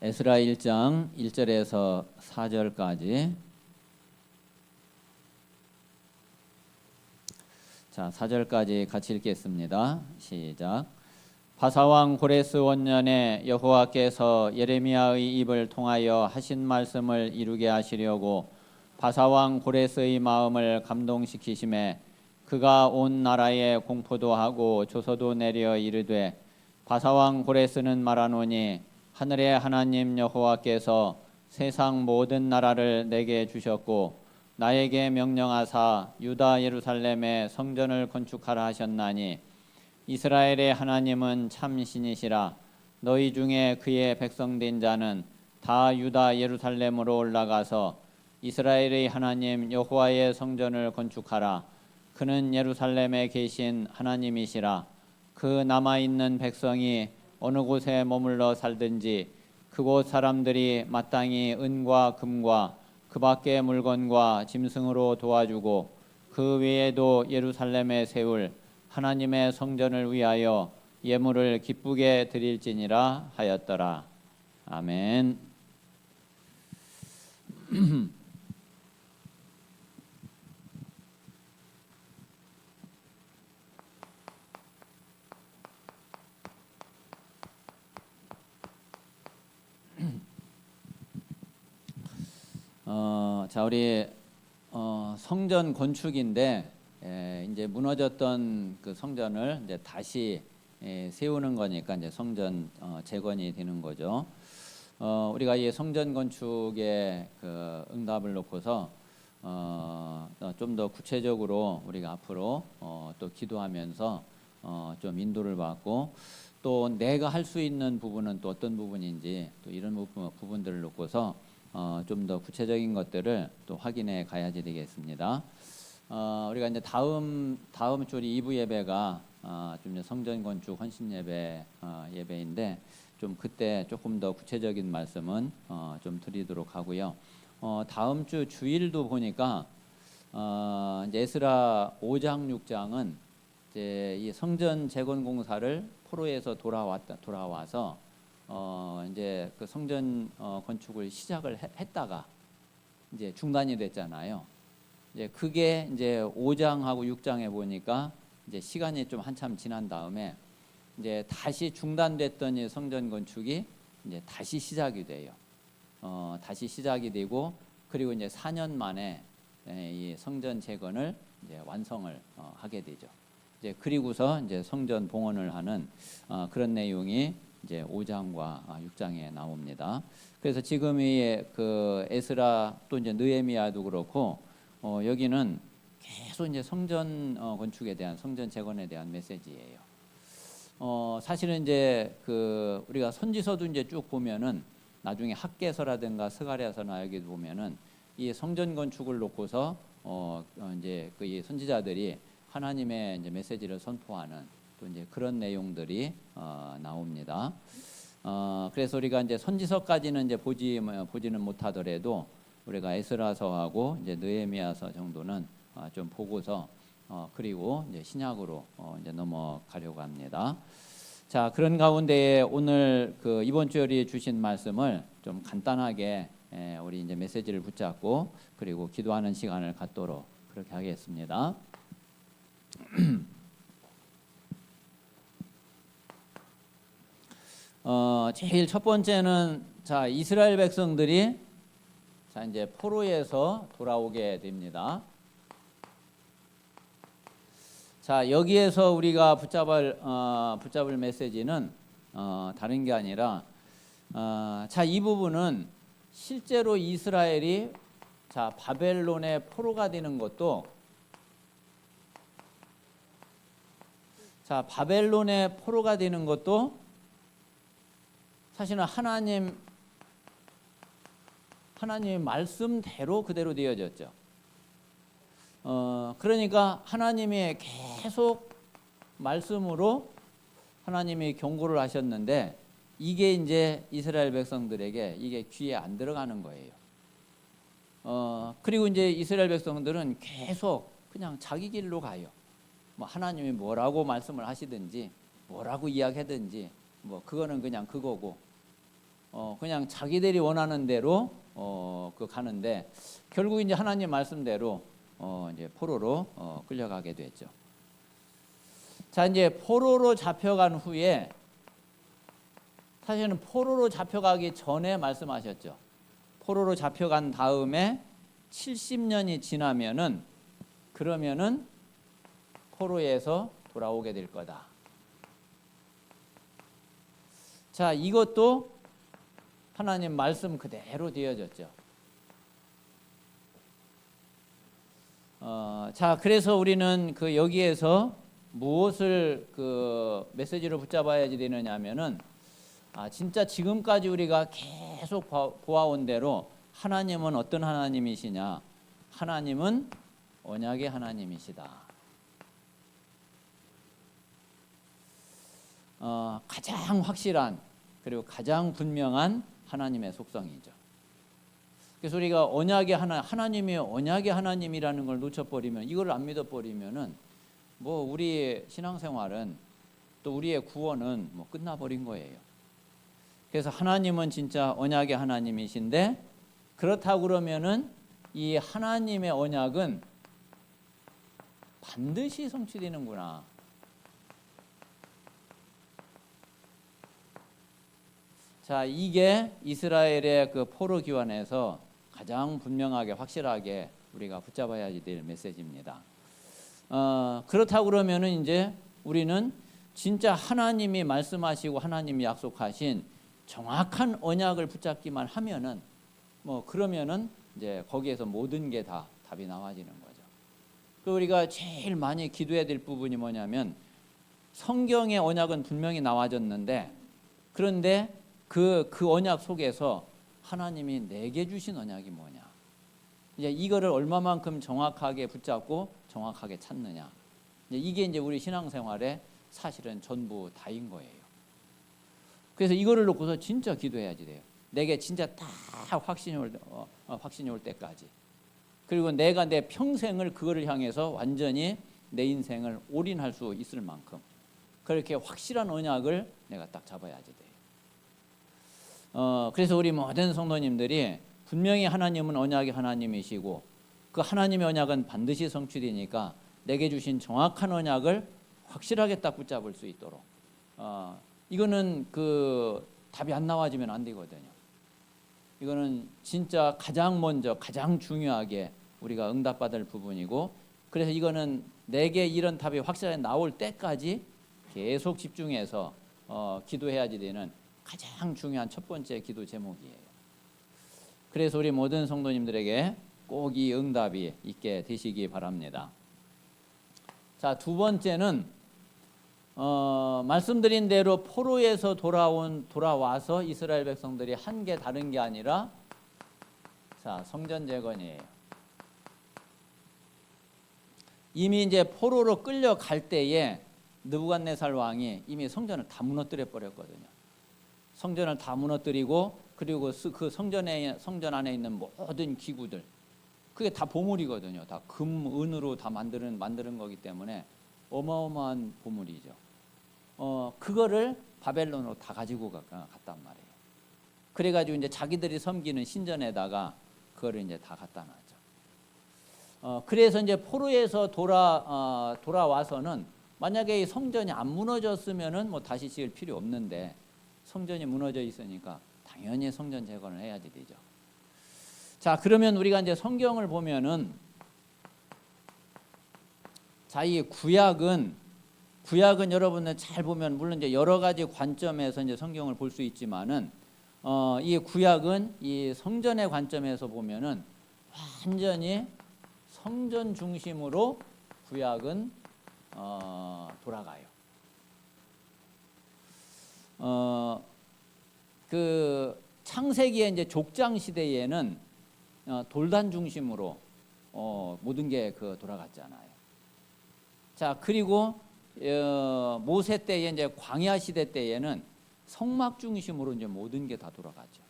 에스라 1장 1절에서 4절까지 자, 4절까지 같이 읽겠습니다. 시작. 바사왕 고레스 원년에 여호와께서 예레미야의 입을 통하여 하신 말씀을 이루게 하시려고 바사왕 고레스의 마음을 감동시키심에 그가 온 나라에 공포도 하고 조서도 내려 이르되 바사왕 고레스는 말하노니 하늘의 하나님 여호와께서 세상 모든 나라를 내게 주셨고 나에게 명령하사 유다 예루살렘에 성전을 건축하라 하셨나니 이스라엘의 하나님은 참 신이시라. 너희 중에 그의 백성된 자는 다 유다 예루살렘으로 올라가서 이스라엘의 하나님 여호와의 성전을 건축하라. 그는 예루살렘에 계신 하나님이시라. 그 남아 있는 백성이 어느 곳에 머물러 살든지 그곳 사람들이 마땅히 은과 금과 그 밖의 물건과 짐승으로 도와주고 그 외에도 예루살렘에 세울 하나님의 성전을 위하여 예물을 기쁘게 드릴지니라 하였더라. 아멘. 어, 자 우리 어, 성전 건축인데 에, 이제 무너졌던 그 성전을 이제 다시 에, 세우는 거니까 이제 성전 어, 재건이 되는 거죠. 어, 우리가 이 성전 건축의 그 응답을 놓고서 어, 좀 더 구체적으로 우리가 앞으로 어, 또 기도하면서 어, 좀 인도를 받고 또 내가 할 수 있는 부분은 또 어떤 부분인지 또 이런 부분, 부분들을 놓고서 어, 좀 더 구체적인 것들을 또 확인해 가야지 되겠습니다. 어, 우리가 이제 다음 다음 주 우리 2부 예배가 어, 좀 성전 건축 헌신 예배 어, 예배인데 좀 그때 조금 더 구체적인 말씀은 어, 좀 드리도록 하고요. 어, 다음 주 주일도 보니까 어, 이제 에스라 5장 6장은 이제 이 성전 재건 공사를 포로에서 돌아왔다 돌아와서 어 이제 그 성전 어 건축을 시작을 했다가 이제 중단이 됐잖아요. 이제 그게 이제 5장하고 6장에 보니까 이제 시간이 좀 한참 지난 다음에 이제 다시 중단됐던 이 성전 건축이 이제 다시 시작이 돼요. 어 다시 시작이 되고 그리고 이제 4년 만에 예, 이 성전 재건을 이제 완성을 어 하게 되죠. 이제 그리고서 이제 성전 봉헌을 하는 어 그런 내용이 이제 5장과 6장에 나옵니다. 그래서 지금 이그 에스라 또 이제 느헤미야도 그렇고 어 여기는 계속 이제 성전 어 건축에 대한 성전 재건에 대한 메시지예요. 어 사실은 이제 그 우리가 선지서도 이제 쭉 보면은 나중에 학계서라든가 스가랴서나 여기 보면은 이 성전 건축을 놓고서 어, 어 이제 그 선지자들이 하나님의 이제 메시지를 선포하는 또 이제 그런 내용들이 어, 나옵니다. 어, 그래서 우리가 이제 선지서까지는 이제 보지 뭐, 보지는 못하더라도 우리가 에스라서하고 이제 느헤미야서 정도는 어, 좀 보고서 어, 그리고 이제 신약으로 어, 이제 넘어가려고 합니다. 자 그런 가운데 오늘 그 이번 주에 주신 말씀을 좀 간단하게 에, 우리 이제 메시지를 붙잡고 그리고 기도하는 시간을 갖도록 그렇게 하겠습니다. 어, 제일 첫 번째는 자 이스라엘 백성들이 자 이제 포로에서 돌아오게 됩니다. 자 여기에서 우리가 붙잡을 어, 붙잡을 메시지는 어, 다른 게 아니라 어, 자이 부분은 실제로 이스라엘이 자 바벨론의 포로가 되는 것도 자 바벨론의 포로가 되는 것도 사실은 하나님 하나님의 말씀대로 그대로 되어졌죠. 어, 그러니까 하나님이 계속 말씀으로 하나님이 경고를 하셨는데 이게 이제 이스라엘 백성들에게 이게 귀에 안 들어가는 거예요. 어, 그리고 이제 이스라엘 백성들은 계속 그냥 자기 길로 가요. 뭐 하나님이 뭐라고 말씀을 하시든지 뭐라고 이야기하든지 뭐 그거는 그냥 그거고 어, 그냥 자기들이 원하는 대로 어, 그 가는데 결국 이제 하나님 말씀대로 어, 이제 포로로 어, 끌려가게 됐죠. 자 이제 포로로 잡혀간 후에 사실은 포로로 잡혀가기 전에 말씀하셨죠. 포로로 잡혀간 다음에 70년이 지나면은 그러면은 포로에서 돌아오게 될 거다. 자, 이것도 하나님 말씀 그대로 되어졌죠. 어, 자, 그래서 우리는 그 여기에서 무엇을 그 메시지로 붙잡아야지 되느냐면은 아, 진짜 지금까지 우리가 계속 봐- 보아온 대로 하나님은 어떤 하나님이시냐? 하나님은 언약의 하나님이시다. 어, 가장 확실한 그리고 가장 분명한 하나님의 속성이죠. 그래서 우리가 언약의 하나 하나님이 언약의 하나님이라는 걸 놓쳐버리면 이걸 안 믿어버리면은 뭐 우리의 신앙생활은 또 우리의 구원은 뭐 끝나버린 거예요. 그래서 하나님은 진짜 언약의 하나님이신데 그렇다고 그러면은 이 하나님의 언약은 반드시 성취되는구나. 자, 이게 이스라엘의 그 포로 기환에서 가장 분명하게 확실하게 우리가 붙잡아야지 될 메시지입니다. 어, 그렇다고 그러면은 이제 우리는 진짜 하나님이 말씀하시고 하나님이 약속하신 정확한 언약을 붙잡기만 하면은 뭐 그러면은 이제 거기에서 모든 게 다 답이 나와지는 거죠. 그 우리가 제일 많이 기도해야 될 부분이 뭐냐면 성경의 언약은 분명히 나와졌는데 그런데 그, 그 언약 속에서 하나님이 내게 주신 언약이 뭐냐. 이제 이거를 얼마만큼 정확하게 붙잡고 정확하게 찾느냐. 이제 이게 이제 우리 신앙생활의 사실은 전부 다인 거예요. 그래서 이거를 놓고서 진짜 기도해야지 돼요. 내게 진짜 다 확신이 올, 어, 어, 확신이 올 때까지. 그리고 내가 내 평생을 그거를 향해서 완전히 내 인생을 올인할 수 있을 만큼 그렇게 확실한 언약을 내가 딱 잡아야지 돼요. 어, 그래서 우리 모든 성도님들이 분명히 하나님은 언약의 하나님이시고 그 하나님의 언약은 반드시 성취되니까 내게 주신 정확한 언약을 확실하게 딱 붙잡을 수 있도록 어, 이거는 그 답이 안 나와지면 안 되거든요. 이거는 진짜 가장 먼저 가장 중요하게 우리가 응답받을 부분이고 그래서 이거는 내게 이런 답이 확실하게 나올 때까지 계속 집중해서 어, 기도해야지 되는 가장 중요한 첫 번째 기도 제목이에요. 그래서 우리 모든 성도님들에게 꼭 이 응답이 있게 되시기 바랍니다. 자, 두 번째는 어, 말씀드린 대로 포로에서 돌아온 돌아와서 이스라엘 백성들이 한 게 다른 게 아니라 자, 성전 재건이에요. 이미 이제 포로로 끌려갈 때에 느부갓네살 왕이 이미 성전을 다 무너뜨려 버렸거든요. 성전을 다 무너뜨리고 그리고 그 성전에 성전 안에 있는 모든 기구들 그게 다 보물이거든요. 다 금, 은으로 다 만드는 만드는 거기 때문에 어마어마한 보물이죠. 어 그거를 바벨론으로 다 가지고 가, 갔단 말이에요. 그래 가지고 이제 자기들이 섬기는 신전에다가 그거를 이제 다 갖다 놨죠. 어 그래서 이제 포로에서 돌아 어, 돌아와서는 만약에 이 성전이 안 무너졌으면은 뭐 다시 지을 필요 없는데 성전이 무너져 있으니까 당연히 성전 재건을 해야지 되죠. 자, 그러면 우리가 이제 성경을 보면은 자, 이 구약은 구약은 여러분들 잘 보면 물론 이제 여러 가지 관점에서 이제 성경을 볼 수 있지만은 어, 이 구약은 이 성전의 관점에서 보면은 완전히 성전 중심으로 구약은 어, 돌아가요. 어, 그 창세기의 이제 족장 시대에는 어, 돌단 중심으로 어, 모든 게 그 돌아갔잖아요. 자 그리고 어, 모세 때에 이제 광야 시대 때에는 성막 중심으로 이제 모든 게 다 돌아가죠.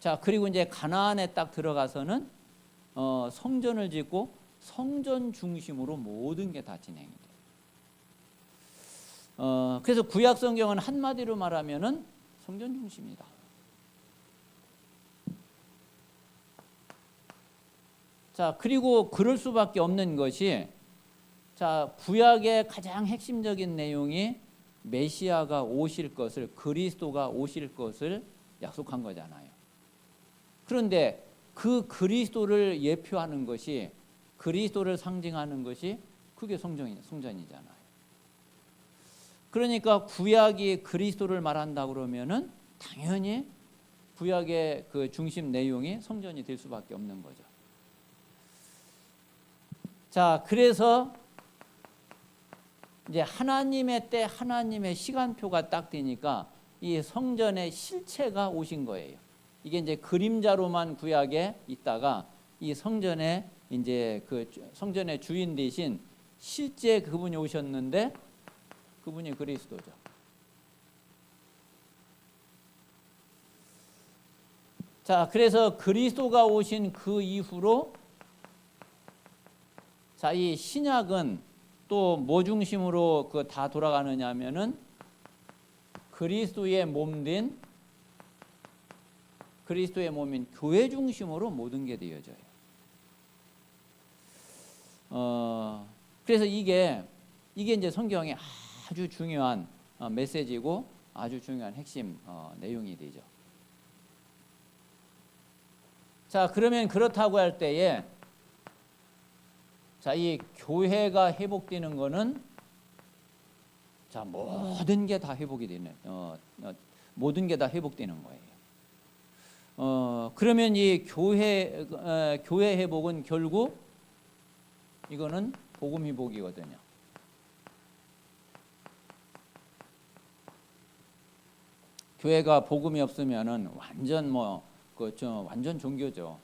자 그리고 이제 가나안에 딱 들어가서는 어, 성전을 짓고 성전 중심으로 모든 게 다 진행이 돼요. 어, 그래서 구약 성경은 한마디로 말하면은 성전 중심이다. 자, 그리고 그럴 수밖에 없는 것이 자, 구약의 가장 핵심적인 내용이 메시아가 오실 것을 그리스도가 오실 것을 약속한 거잖아요. 그런데 그 그리스도를 예표하는 것이 그리스도를 상징하는 것이 그게 성전이잖아. 그러니까 구약이 그리스도를 말한다 그러면은 당연히 구약의 그 중심 내용이 성전이 될 수밖에 없는 거죠. 자, 그래서 이제 하나님의 때 하나님의 시간표가 딱 되니까 이 성전의 실체가 오신 거예요. 이게 이제 그림자로만 구약에 있다가 이 성전에 이제 그 성전의 주인 대신 실제 그분이 오셨는데 그분이 그리스도죠. 자, 그래서 그리스도가 오신 그 이후로 자, 이 신약은 또 뭐 중심으로 그 다 돌아가느냐면은 그리스도의 몸된 그리스도의 몸인 교회 중심으로 모든 게 되어져요. 어, 그래서 이게 이게 이제 성경의 아주 중요한 어, 메시지고 아주 중요한 핵심 어, 내용이 되죠. 자, 그러면 그렇다고 할 때에 자, 이 교회가 회복되는 거는 자, 모든 게 다 회복이 되는 어, 어, 모든 게 다 회복되는 거예요. 어, 그러면 이 교회 어, 교회 회복은 결국 이거는 복음 회복이거든요. 교회가 복음이 없으면은 완전 뭐그좀 완전 종교죠.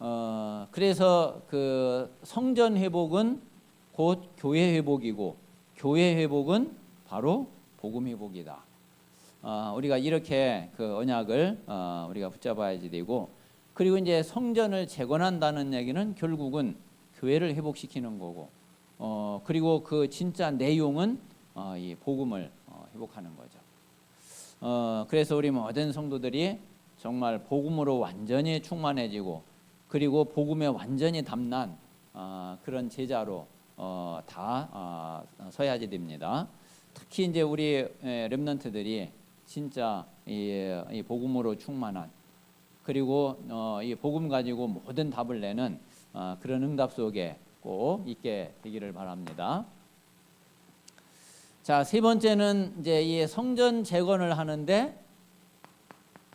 어 그래서 그 성전 회복은 곧 교회 회복이고 교회 회복은 바로 복음 회복이다. 어, 우리가 이렇게 그 언약을 어, 우리가 붙잡아야지 되고 그리고 이제 성전을 재건한다는 얘기는 결국은 교회를 회복시키는 거고 어, 그리고 그 진짜 내용은 어, 이 복음을 어, 회복하는 거죠. 어, 그래서 우리 모든 성도들이 정말 복음으로 완전히 충만해지고 그리고 복음에 완전히 담난 어, 그런 제자로 어, 다 어, 서야지 됩니다. 특히 이제 우리 렘넌트들이 진짜 이, 이 복음으로 충만한 그리고 어, 이 복음 가지고 모든 답을 내는 어, 그런 응답 속에 꼭 있게 되기를 바랍니다. 자, 세 번째는 이제 이 성전 재건을 하는데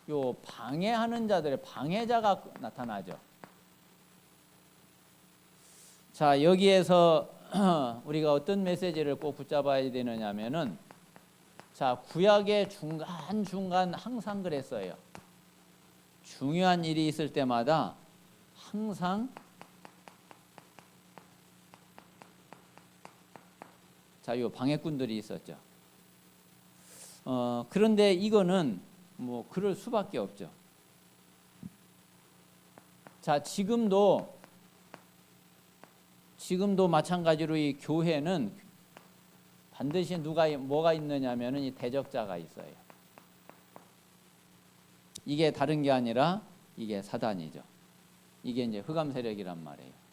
요 방해하는 자들의 방해자가 나타나죠. 자, 여기에서 우리가 어떤 메시지를 꼭 붙잡아야 되느냐면은 자, 구약의 중간중간 항상 그랬어요. 중요한 일이 있을 때마다 항상 자, 요 방해꾼들이 있었죠. 어, 그런데 이거는 뭐 그럴 수밖에 없죠. 자, 지금도 지금도 마찬가지로 이 교회는 반드시 누가 뭐가 있느냐면은 이 대적자가 있어요. 이게 다른 게 아니라 이게 사단이죠. 이게 이제 흑암 세력이란 말이에요.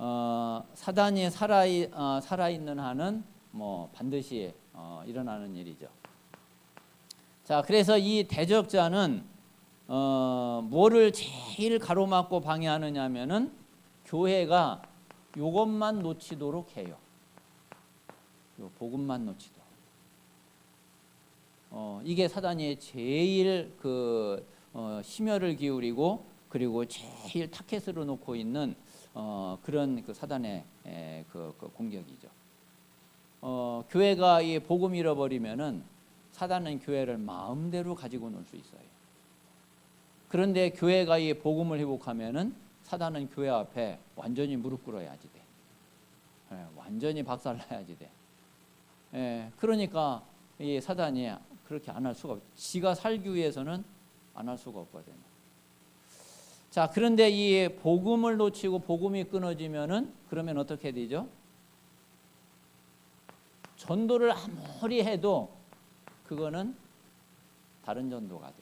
어, 사단이 살아 어, 살아 있는 한은 뭐 반드시 어, 일어나는 일이죠. 자, 그래서 이 대적자는 어, 뭐를 제일 가로막고 방해하느냐면은 교회가 요것만 놓치도록 해요. 요 복음만 놓치도록. 어, 이게 사단이 제일 그 어, 심혈을 기울이고 그리고 제일 타켓으로 놓고 있는 어, 그런 그 사단의 에, 그, 그 공격이죠. 어, 교회가 이 복음 잃어버리면은 사단은 교회를 마음대로 가지고 놀 수 있어요. 그런데 교회가 이 복음을 회복하면은 사단은 교회 앞에 완전히 무릎 꿇어야지 돼. 예, 완전히 박살나야지 돼. 예, 그러니까 이 사단이 그렇게 안 할 수가 없. 지가 살기 위해서는 안 할 수가 없거든요. 자, 그런데 이 복음을 놓치고 복음이 끊어지면은 그러면 어떻게 되죠? 전도를 아무리 해도 그거는 다른 전도가 돼.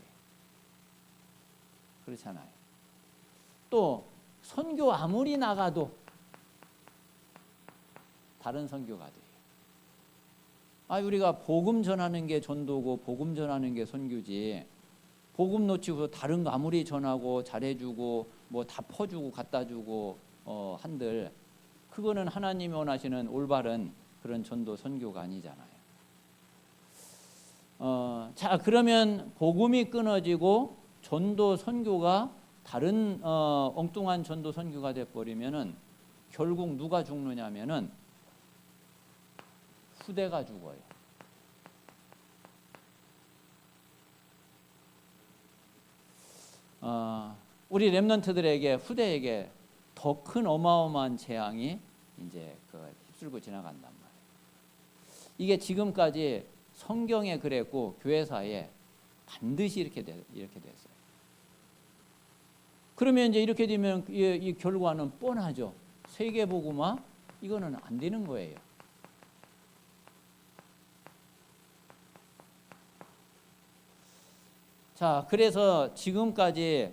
그렇잖아요. 또 선교 아무리 나가도 다른 선교가 돼. 아 우리가 복음 전하는 게 전도고 복음 전하는 게 선교지. 복음 놓치고 다른 거 아무리 전하고 잘해주고 뭐 다 퍼주고 갖다주고 어, 한들 그거는 하나님이 원하시는 올바른 그런 전도 선교가 아니잖아요. 어, 자 그러면 복음이 끊어지고 전도 선교가 다른 어, 엉뚱한 전도 선교가 돼 버리면은 결국 누가 죽느냐면은 후대가 죽어요. 어, 우리 렘넌트들에게 후대에게 더 큰 어마어마한 재앙이 이제 그 휩쓸고 지나간단 말이에요. 이게 지금까지 성경에 그랬고 교회사에 반드시 이렇게 돼, 이렇게 됐어요. 그러면 이제 이렇게 되면 이, 이 결과는 뻔하죠. 세계 복음화 이거는 안 되는 거예요. 자, 그래서 지금까지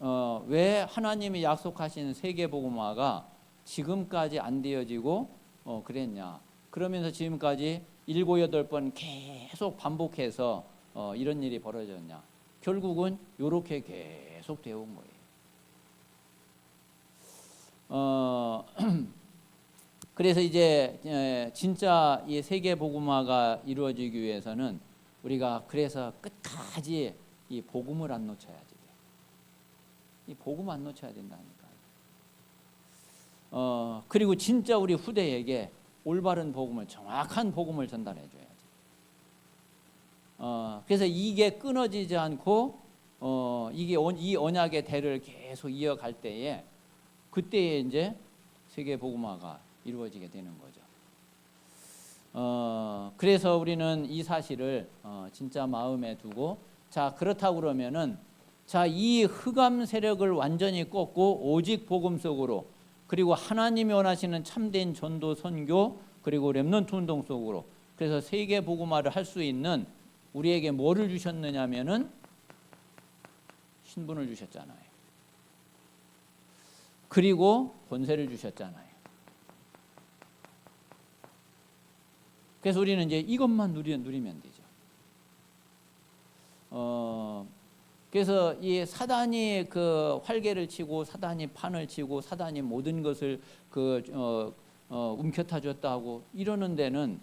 어, 왜 하나님이 약속하신 세계 복음화가 지금까지 안 되어지고 어, 그랬냐? 그러면서 지금까지 일곱 여덟 번 계속 반복해서 어, 이런 일이 벌어졌냐? 결국은 이렇게 계속 되어 온 거예요. 어, 그래서 이제 에, 진짜 이 세계 복음화가 이루어지기 위해서는 우리가 그래서 끝까지 이 복음을 안 놓쳐야지 돼. 이 복음 안 놓쳐야 된다니까. 어 그리고 진짜 우리 후대에게 올바른 복음을 정확한 복음을 전달해 줘야지. 어 그래서 이게 끊어지지 않고 어 이게 온- 이 언약의 대를 계속 이어갈 때에 그때에 이제 세계 복음화가 이루어지게 되는 거죠. 어, 그래서 우리는 이 사실을 어, 진짜 마음에 두고 자 그렇다고 그러면은 자 이 흑암 세력을 완전히 꺾고 오직 복음 속으로 그리고 하나님이 원하시는 참된 전도 선교 그리고 렘넌트 운동 속으로 그래서 세계 복음화를 할 수 있는 우리에게 뭐를 주셨느냐면은 신분을 주셨잖아요. 그리고 권세를 주셨잖아요. 그래서 우리는 이제 이것만 누리, 누리면 되죠. 어, 그래서 이 사단이 그 활개를 치고 사단이 판을 치고 사단이 모든 것을 그 어, 어, 움켜타 줬다 하고 이러는 데는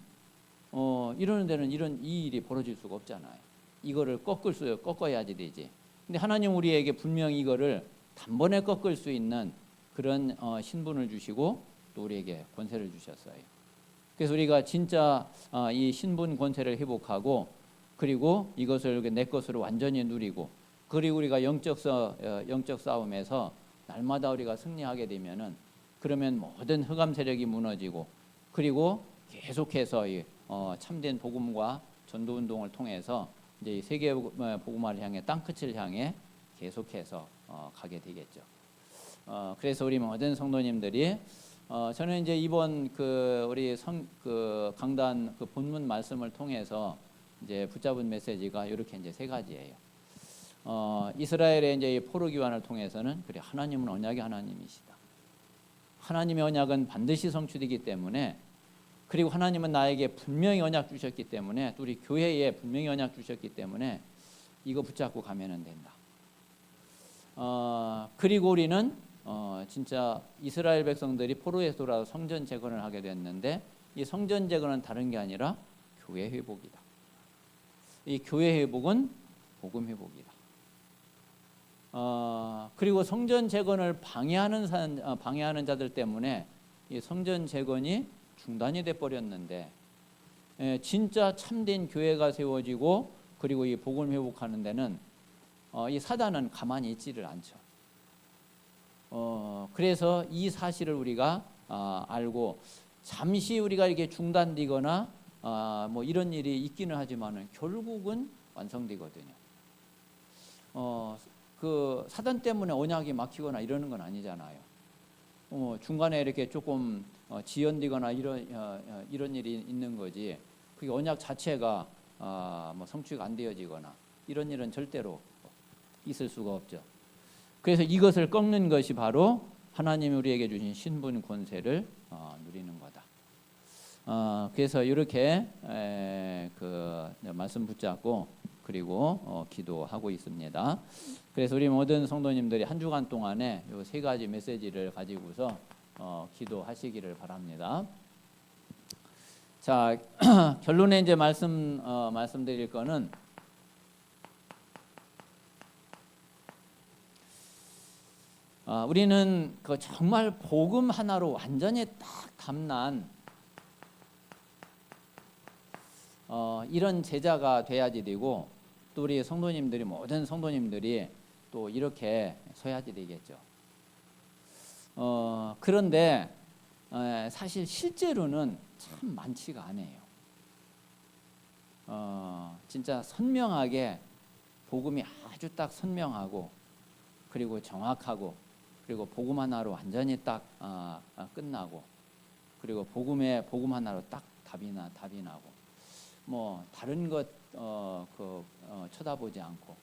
어, 이러는 데는 이런 이 일이 벌어질 수가 없잖아요. 이거를 꺾을 수 꺾어야지 되지. 근데 하나님 우리에게 분명히 이거를 단번에 꺾을 수 있는 그런 어, 신분을 주시고 또 우리에게 권세를 주셨어요. 그래서 우리가 진짜 어, 이 신분 권세를 회복하고 그리고 이것을 내 것으로 완전히 누리고 그리고 우리가 영적 서, 어, 영적 싸움에서 날마다 우리가 승리하게 되면은 그러면 모든 흑암 세력이 무너지고 그리고 계속해서 이, 어, 참된 복음과 전도 운동을 통해서 이제 이 세계 어, 복음화를 향해 땅 끝을 향해 계속해서 어, 가게 되겠죠. 어, 그래서 우리 모든 성도님들이 어, 저는 이제 이번 그 우리 성, 그 강단 그 본문 말씀을 통해서 이제 붙잡은 메시지가 이렇게 이제 세 가지예요. 어, 이스라엘의 이제 이 포로 기환을 통해서는 그래 하나님은 언약의 하나님이시다. 하나님의 언약은 반드시 성취되기 때문에 그리고 하나님은 나에게 분명히 언약 주셨기 때문에 또 우리 교회에 분명히 언약 주셨기 때문에 이거 붙잡고 가면은 된다. 어, 그리고 우리는 어, 진짜 이스라엘 백성들이 포로에서 돌아서 성전 재건을 하게 됐는데 이 성전 재건은 다른 게 아니라 교회 회복이다. 이 교회 회복은 복음 회복이다. 어, 그리고 성전 재건을 방해하는 사, 어, 방해하는 자들 때문에 이 성전 재건이 중단이 돼 버렸는데 예, 진짜 참된 교회가 세워지고 그리고 이 복음 회복하는 데는 어, 이 사단은 가만히 있지를 않죠. 어, 그래서 이 사실을 우리가 아, 알고 잠시 우리가 이렇게 중단되거나 아, 뭐 이런 일이 있기는 하지만은 결국은 완성되거든요. 어, 그 사단 때문에 언약이 막히거나 이러는 건 아니잖아요. 어, 중간에 이렇게 조금 어, 지연되거나 이런 어, 어, 이런 일이 있는 거지. 그게 언약 자체가 아, 뭐 성취가 안 되어지거나 이런 일은 절대로 있을 수가 없죠. 그래서 이것을 꺾는 것이 바로 하나님이 우리에게 주신 신분 권세를 어, 누리는 거다. 어, 그래서 이렇게 에, 그 말씀 붙잡고 그리고 어, 기도하고 있습니다. 그래서 우리 모든 성도님들이 한 주간 동안에 이 세 가지 메시지를 가지고서 어, 기도하시기를 바랍니다. 자 결론에 이제 말씀 어, 말씀드릴 거는 아, 우리는 그 정말 복음 하나로 완전히 딱 담난 어, 이런 제자가 돼야지 되고 또 우리 성도님들이 모든 성도님들이 또 이렇게 서야지 되겠죠. 어, 그런데 에, 사실 실제로는 참 많지가 않아요. 어, 진짜 선명하게 복음이 아주 딱 선명하고 그리고 정확하고 그리고 복음 하나로 완전히 딱 어, 어, 끝나고 그리고 복음에 복음 하나로 딱 답이 나 답이 나고 뭐 다른 것 어, 그, 어, 쳐다보지 않고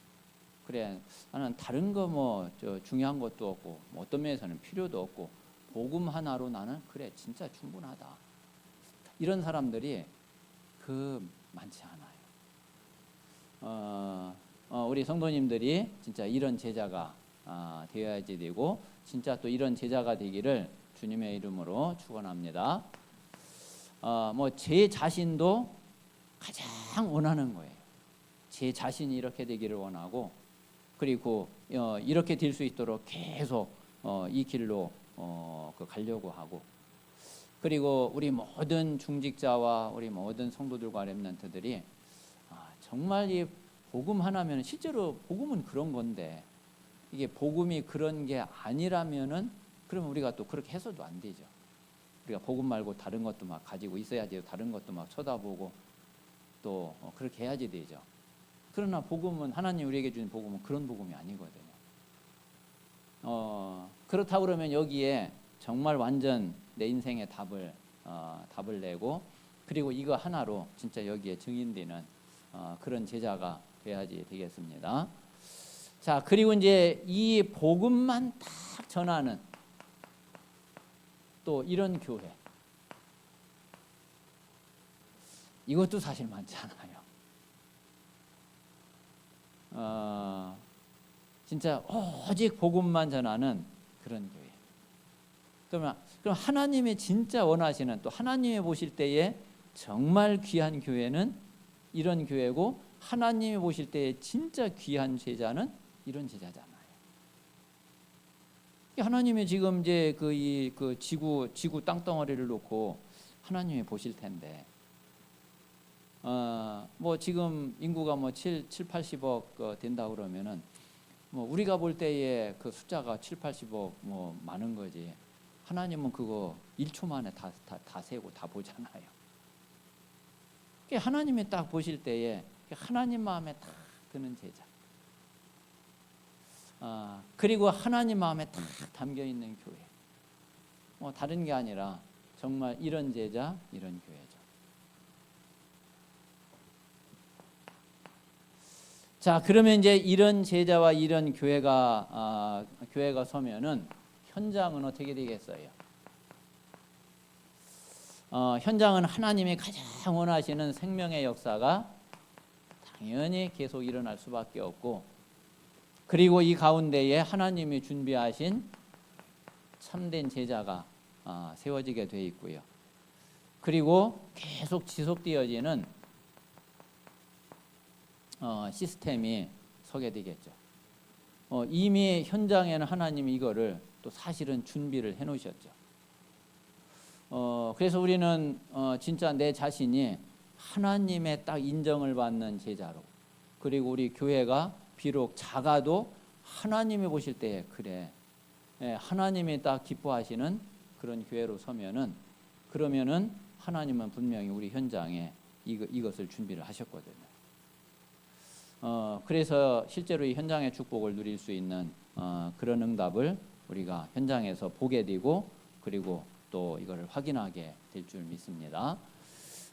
그래 나는 다른 거 뭐 중요한 것도 없고 뭐 어떤 면에서는 필요도 없고 복음 하나로 나는 그래 진짜 충분하다 이런 사람들이 그 많지 않아요. 어, 어, 우리 성도님들이 진짜 이런 제자가 아, 되어야지 되고 진짜 또 이런 제자가 되기를 주님의 이름으로 축원합니다. 어, 뭐제 자신도 가장 원하는 거예요. 제 자신이 이렇게 되기를 원하고 그리고 어, 이렇게 될 수 있도록 계속 어, 이 길로 어, 그 가려고 하고 그리고 우리 모든 중직자와 우리 모든 성도들과 렘넌트들이 아, 정말 이 복음 하나면 실제로 복음은 그런 건데 이게 복음이 그런 게 아니라면은 그러면 우리가 또 그렇게 해서도 안 되죠. 우리가 복음 말고 다른 것도 막 가지고 있어야지 다른 것도 막 쳐다보고 또 어, 그렇게 해야지 되죠. 그러나 복음은 하나님 우리에게 주는 복음은 그런 복음이 아니거든요. 어, 그렇다 그러면 여기에 정말 완전 내 인생의 답을 어, 답을 내고 그리고 이거 하나로 진짜 여기에 증인되는 어, 그런 제자가 돼야지 되겠습니다. 자, 그리고 이제 이 복음만 딱 전하는 또 이런 교회. 이것도 사실 많지 않아요. 어, 진짜 오직 복음만 전하는 그런 교회. 그러면 그럼 하나님이 진짜 원하시는 또 하나님이 보실 때에 정말 귀한 교회는 이런 교회고 하나님이 보실 때에 진짜 귀한 제자는 이런 제자잖아요. 하나님이 지금 이제 그 이 그 지구 지구 땅덩어리를 놓고 하나님이 보실 텐데 어 뭐 지금 인구가 뭐 7, 7 80억 된다 그러면은 뭐 우리가 볼 때에 그 숫자가 7, 80억 뭐 많은 거지. 하나님은 그거 1초 만에 다, 다, 다 세고 다 보잖아요. 하나님이 딱 보실 때에 하나님 마음에 딱 드는 제자. 아, 그리고 하나님 마음에 딱 담겨 있는 교회. 뭐 다른 게 아니라 정말 이런 제자, 이런 교회죠. 자, 그러면 이제 이런 제자와 이런 교회가 아, 교회가 서면은 현장은 어떻게 되겠어요? 어, 현장은 하나님이 가장 원하시는 생명의 역사가 당연히 계속 일어날 수밖에 없고 그리고 이 가운데에 하나님이 준비하신 참된 제자가 아, 세워지게 돼 있고요. 그리고 계속 지속되어지는 어, 시스템이 서게 되겠죠. 어, 이미 현장에는 하나님이 이거를 또 사실은 준비를 해 놓으셨죠. 어, 그래서 우리는 어, 진짜 내 자신이 하나님의 딱 인정을 받는 제자로 그리고 우리 교회가 비록 작아도 하나님이 보실 때 그래 예, 하나님이 딱 기뻐하시는 그런 교회로 서면은 그러면은 하나님은 분명히 우리 현장에 이거, 이것을 준비를 하셨거든요. 어, 그래서 실제로 이 현장의 축복을 누릴 수 있는 어, 그런 응답을 우리가 현장에서 보게 되고 그리고 또 이거를 확인하게 될 줄 믿습니다.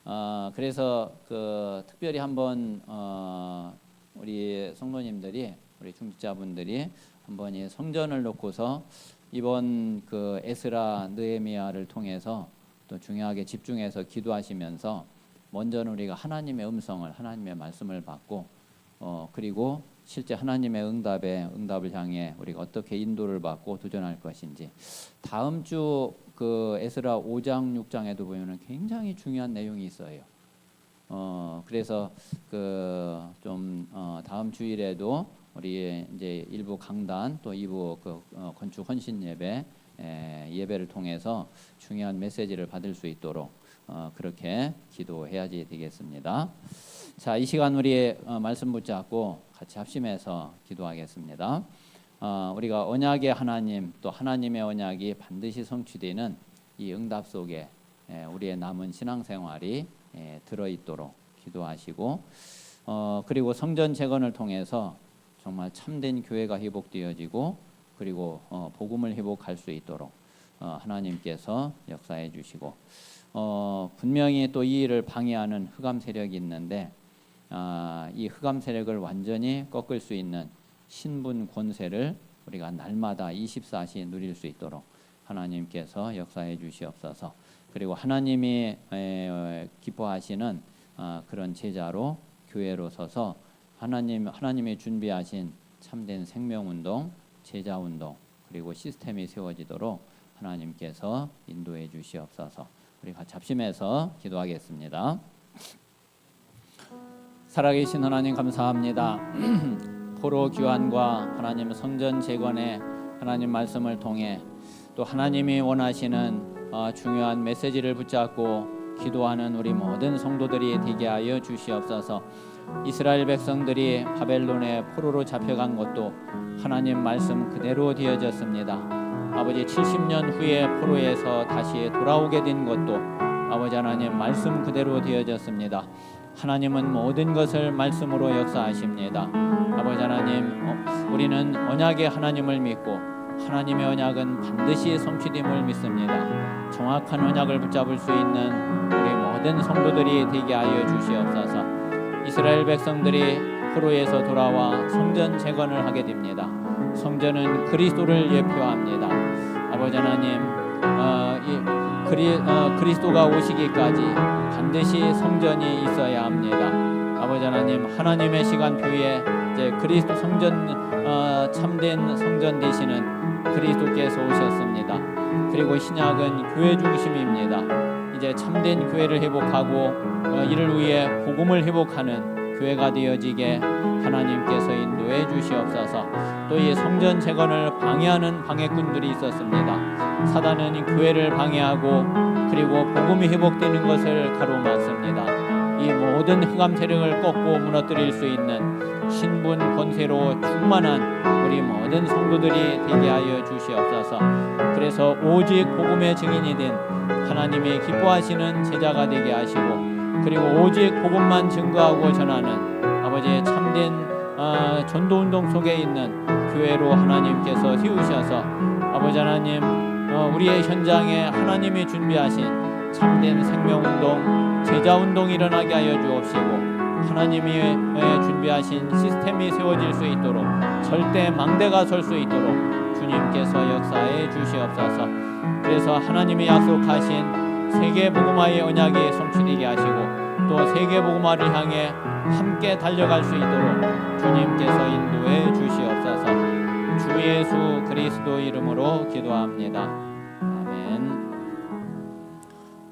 어, 그래서 그 특별히 한번 어, 우리 성도님들이 우리 중직자분들이 한번 이 성전을 놓고서 이번 그 에스라 느헤미야를 통해서 또 중요하게 집중해서 기도하시면서 먼저는 우리가 하나님의 음성을 하나님의 말씀을 받고 어 그리고 실제 하나님의 응답에 응답을 향해 우리가 어떻게 인도를 받고 도전할 것인지 다음 주 그 에스라 5장 6장에도 보면은 굉장히 중요한 내용이 있어요. 어 그래서 그좀 어, 다음 주일에도 우리 이제 일부 강단 또 이부 그 어, 건축 헌신 예배 에, 예배를 통해서 중요한 메시지를 받을 수 있도록 어, 그렇게 기도해야지 되겠습니다. 자, 이 시간 우리 어, 말씀 붙잡고 같이 합심해서 기도하겠습니다. 어, 우리가 언약의 하나님 또 하나님의 언약이 반드시 성취되는 이 응답 속에 에, 우리의 남은 신앙생활이 에, 들어있도록 기도하시고 어, 그리고 성전 재건을 통해서 정말 참된 교회가 회복되어지고 그리고 어, 복음을 회복할 수 있도록 어, 하나님께서 역사해 주시고 어, 분명히 또 이 일을 방해하는 흑암 세력이 있는데 아, 이 흑암 세력을 완전히 꺾을 수 있는 신분 권세를 우리가 날마다 24시 누릴 수 있도록 하나님께서 역사해 주시옵소서. 그리고 하나님이 에, 기뻐하시는 아, 그런 제자로 교회로 서서 하나님 하나님이 준비하신 참된 생명 운동, 제자 운동 그리고 시스템이 세워지도록 하나님께서 인도해 주시옵소서. 우리 같이 합심해서 기도하겠습니다. 살아계신 하나님 감사합니다. 포로 귀환과 하나님 성전 재건의 하나님 말씀을 통해 또 하나님이 원하시는 어, 중요한 메시지를 붙잡고 기도하는 우리 모든 성도들이 되게 하여 주시옵소서. 이스라엘 백성들이 바벨론의 포로로 잡혀간 것도 하나님 말씀 그대로 되어졌습니다. 아버지 70년 후에 포로에서 다시 돌아오게 된 것도 아버지 하나님 말씀 그대로 되어졌습니다. 하나님은 모든 것을 말씀으로 역사하십니다. 아버지 하나님, 어, 우리는 언약의 하나님을 믿고 하나님의 언약은 반드시 성취됨을 믿습니다. 정확한 언약을 붙잡을 수 있는 우리 모든 성도들이 되게 하여 주시옵소서. 이스라엘 백성들이 포로에서 돌아와 성전 재건을 하게 됩니다. 성전은 그리스도를 예표합니다. 아버지 하나님, 어, 이 그리, 어, 그리스도가 오시기까지 반드시 성전이 있어야 합니다. 아버지 하나님, 하나님의 시간표에 이제 그리스도 성전 어, 참된 성전 되시는 그리스도께서 오셨습니다. 그리고 신약은 교회 중심입니다. 이제 참된 교회를 회복하고 어, 이를 위해 복음을 회복하는 교회가 되어지게 하나님께서 인도해 주시옵소서. 또 이 성전 재건을 방해하는 방해꾼들이 있었습니다. 사단은 교회를 방해하고 그리고 복음이 회복되는 것을 가로막습니다. 이 모든 흑암 세력을 꺾고 무너뜨릴 수 있는 신분 권세로 충만한 우리 모든 성도들이 되게 하여 주시옵소서. 그래서 오직 복음의 증인이 된 하나님이 기뻐하시는 제자가 되게 하시고 그리고 오직 복음만 증거하고 전하는 아버지의 참된 어, 전도 운동 속에 있는 교회로 하나님께서 세우셔서 아버지 하나님 어, 우리의 현장에 하나님이 준비하신 참된 생명 운동, 제자 운동이 일어나게 하여 주옵시고 하나님이 에, 준비하신 시스템이 세워질 수 있도록 절대 망대가 설 수 있도록 주님께서 역사해 주시옵소서. 그래서 하나님이 약속하신 세계 복음화의 언약이 성취되게 하시고 또 세계 복음화를 향해 함께 달려갈 수 있도록 주님께서 인도해 주시옵소서. 주 예수 그리스도 이름으로 기도합니다. 아멘.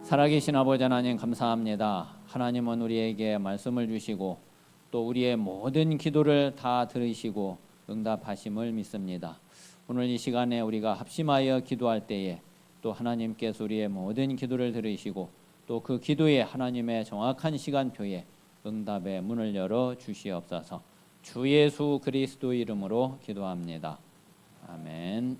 살아계신 아버지 하나님 감사합니다. 하나님은 우리에게 말씀을 주시고 또 우리의 모든 기도를 다 들으시고 응답하심을 믿습니다. 오늘 이 시간에 우리가 합심하여 기도할 때에 또 하나님께서 우리의 모든 기도를 들으시고 또 그 기도에 하나님의 정확한 시간표에 응답의 문을 열어 주시옵소서. 주 예수 그리스도 이름으로 기도합니다. 아멘.